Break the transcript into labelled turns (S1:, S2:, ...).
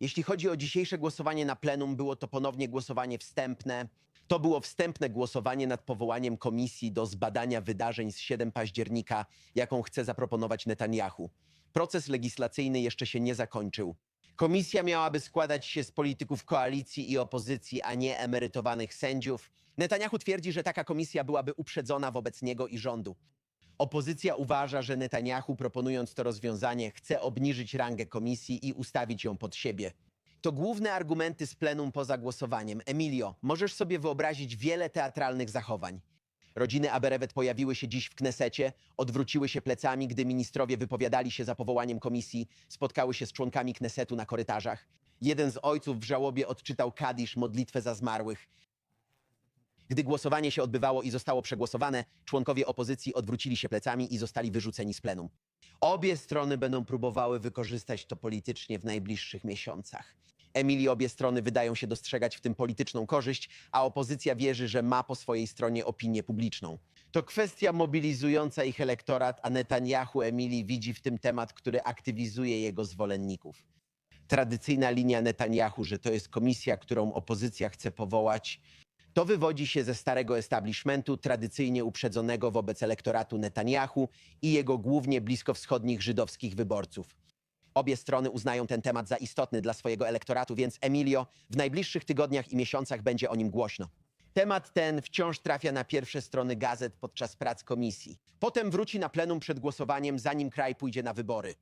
S1: Jeśli chodzi o dzisiejsze głosowanie na plenum, było to ponownie głosowanie wstępne. To było wstępne głosowanie nad powołaniem komisji do zbadania wydarzeń z 7 października, jaką chce zaproponować Netanyahu. Proces legislacyjny jeszcze się nie zakończył. Komisja miałaby składać się z polityków koalicji i opozycji, a nie emerytowanych sędziów. Netanyahu twierdzi, że taka komisja byłaby uprzedzona wobec niego i rządu. Opozycja uważa, że Netanyahu, proponując to rozwiązanie, chce obniżyć rangę komisji i ustawić ją pod siebie. To główne argumenty z plenum poza głosowaniem. Emilio, możesz sobie wyobrazić wiele teatralnych zachowań. Rodziny Aberewet pojawiły się dziś w Knesecie, odwróciły się plecami, gdy ministrowie wypowiadali się za powołaniem komisji, spotkały się z członkami Knesetu na korytarzach. Jeden z ojców w żałobie odczytał Kadisz, modlitwę za zmarłych. Gdy głosowanie się odbywało i zostało przegłosowane, członkowie opozycji odwrócili się plecami i zostali wyrzuceni z plenum. Obie strony będą próbowały wykorzystać to politycznie w najbliższych miesiącach. Emilii obie strony wydają się dostrzegać w tym polityczną korzyść, a opozycja wierzy, że ma po swojej stronie opinię publiczną. To kwestia mobilizująca ich elektorat, a Netanyahu Emilii widzi w tym temat, który aktywizuje jego zwolenników. Tradycyjna linia Netanyahu, że to jest komisja, którą opozycja chce powołać, to wywodzi się ze starego establishmentu, tradycyjnie uprzedzonego wobec elektoratu Netanyahu i jego głównie bliskowschodnich żydowskich wyborców. Obie strony uznają ten temat za istotny dla swojego elektoratu, więc Emilio, w najbliższych tygodniach i miesiącach będzie o nim głośno. Temat ten wciąż trafia na pierwsze strony gazet podczas prac komisji. Potem wróci na plenum przed głosowaniem, zanim kraj pójdzie na wybory.